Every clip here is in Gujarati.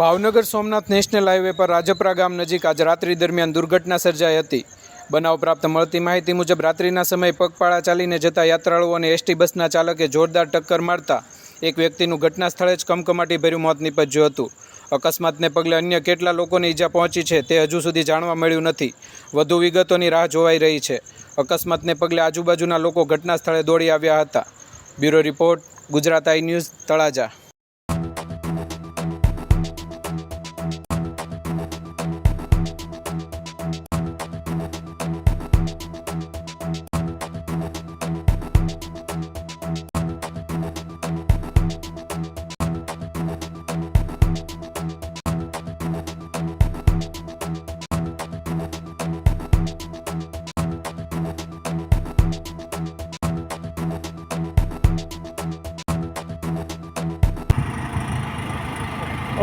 ભાવનગર સોમનાથ નેશનલ હાઈવે પર રાજપરા ગામ નજીક આજ રાત્રિ દરમિયાન દુર્ઘટના સર્જાઈ હતી. બનાવ પ્રાપ્ત મળતી માહિતી મુજબ રાત્રિના સમયે પગપાળા ચાલીને જતા યાત્રાળુઓ અને એસટી બસના ચાલકે જોરદાર ટક્કર મારતા એક વ્યક્તિનું ઘટના સ્થળે જ કમકમાટી ભર્યું મોત નીપજ્યું હતું. અકસ્માતને પગલે અન્ય કેટલા લોકોને ઈજા પહોંચી છે તે હજુ સુધી જાણવા મળ્યું નથી. વધુ વિગતોની રાહ જોવાઈ રહી છે. અકસ્માતને પગલે આજુબાજુના લોકો ઘટના સ્થળે દોડી આવ્યા હતા. Bureau report, Gujarat I news, Talaja.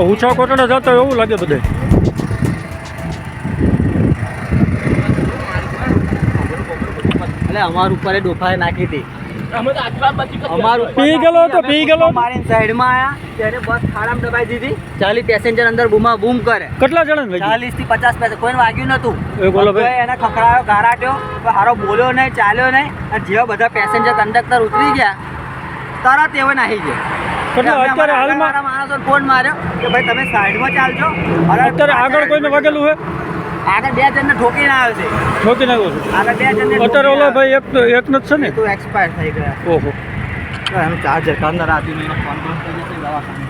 Uncha Kotda જતો એવું લાગે બધે. એટલે અમાર ઉપર ડોફાએ નાખી હતી. અમાર પી ગયેલો પી? સાઈડમાં ત્યારે બસ ખાડામાં દબાઈ દીધી. ચાલી પેસેન્જર અંદર બૂમા બૂમ કરે. કેટલા જણા ચાલીસથી પચાસ પૈસા કોઈને વાગ્યું નતું એ બોલો ભાઈ. બધોએ એને ખખડાયો ગારાટ્યો હારો બોલ્યો નહીં ચાલ્યો નહીં. અને જેવા બધા પેસેન્જર કંડક્ટર ઉતરી ગયા તરત એવો નાહી ગયા. એટલે અત્યારે હાલમાં આગળવાળા ફોન માર્યો કે ભાઈ તમે સાઈડમાં ચાલજો. અત્યારે આગળ કોઈને વાગેલું હોય આગળ બે જણને ઠોકીને આવ્યો છે. ઠોકી નાખ્યો છે. આગળ બે જણને અત્યારે ઓલો ભાઈ એક એક જ છે ને? તો એક્સપાયર થઈ ગયા. ઓહો. એમ ચાર્જર અંદર આપ્યું ફોન બંધ કરી દેશે દવાખાને.